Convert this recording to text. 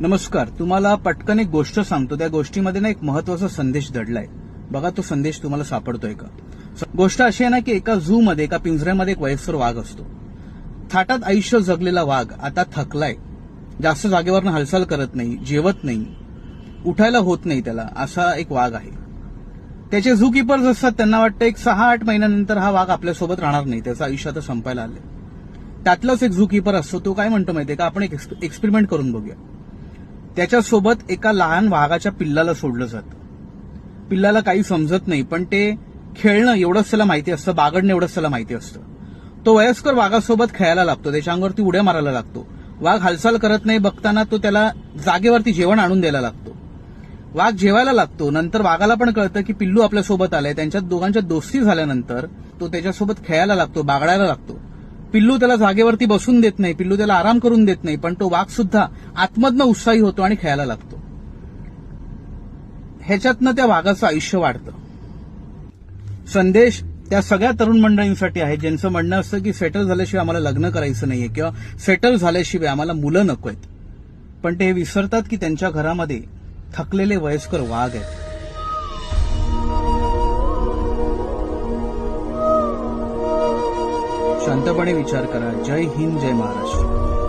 नमस्कार तुम्हाला पटकन एक गोष्ट सांगतो. त्या गोष्टीमध्ये ना एक महत्त्वाचा संदेश दडलाय. बघा तो संदेश तुम्हाला सापडतोय का? स- गोष्ट अशी आहे ना की एका झू मध्ये एका पिंजऱ्यामध्ये एक वयस्कर वाघ असतो. थाटात आयुष्य जगलेला वाघ आता थकलाय. जास्त जागेवरनं हालचाल करत नाही जेवत नाही उठायला होत नाही त्याला असा एक वाघ आहे. त्याचे झू किपर्स असतात त्यांना वाटतं एक सहा आठ महिन्यानंतर हा वाघ आपल्यासोबत राहणार नाही त्याचं आयुष्य आता संपायला आलंय. त्यातलाच एक झू किपर असतो तो काय म्हणतो माहितीये का? आपण एक एक्सपेरिमेंट करून बघूया. त्याच्यासोबत एका लहान वाघाच्या पिल्लाला सोडलं जातं. पिल्लाला काही समजत नाही पण ते खेळणं एवढंच त्याला माहिती असतं बागडणं एवढंच त्याला माहिती असतं. तो वयस्कर वाघासोबत खेळायला लागतो त्याच्या अंगावरती उड्या मारायला लागतो. वाघ हालचाल करत नाही बघताना तो त्याला जागेवरती जेवण आणून द्यायला लागतो. वाघ जेवायला लागतो नंतर वाघाला पण कळतं की पिल्लू आपल्यासोबत आलाय त्यांच्या दोघांच्या दोस्ती झाल्यानंतर तो त्याच्यासोबत खेळायला लागतो बागडायला लागतो. पिल्लू त्याला जागेवरती बसून देत नाही पिल्लू त्याला आराम करून देत नाही पण तो वाघ सुद्धा आतमधनं उत्साही होतो आणि खेळायला लागतो. ह्याच्यातनं त्या वाघाचं आयुष्य वाढतं. संदेश त्या सगळ्या तरुण मंडळींसाठी आहे. ज्यांचं म्हणणं असतं की सेटल झाल्याशिवाय आम्हाला लग्न करायचं नाहीये किंवा सेटल झाल्याशिवाय आम्हाला मुलं नको आहेत. पण ते हे विसरतात की त्यांच्या घरामध्ये थकलेले वयस्कर वाघ आहेत. શાંતપણે વિચાર કરા. જય હિન્દ જય મહારાષ્ટ્ર.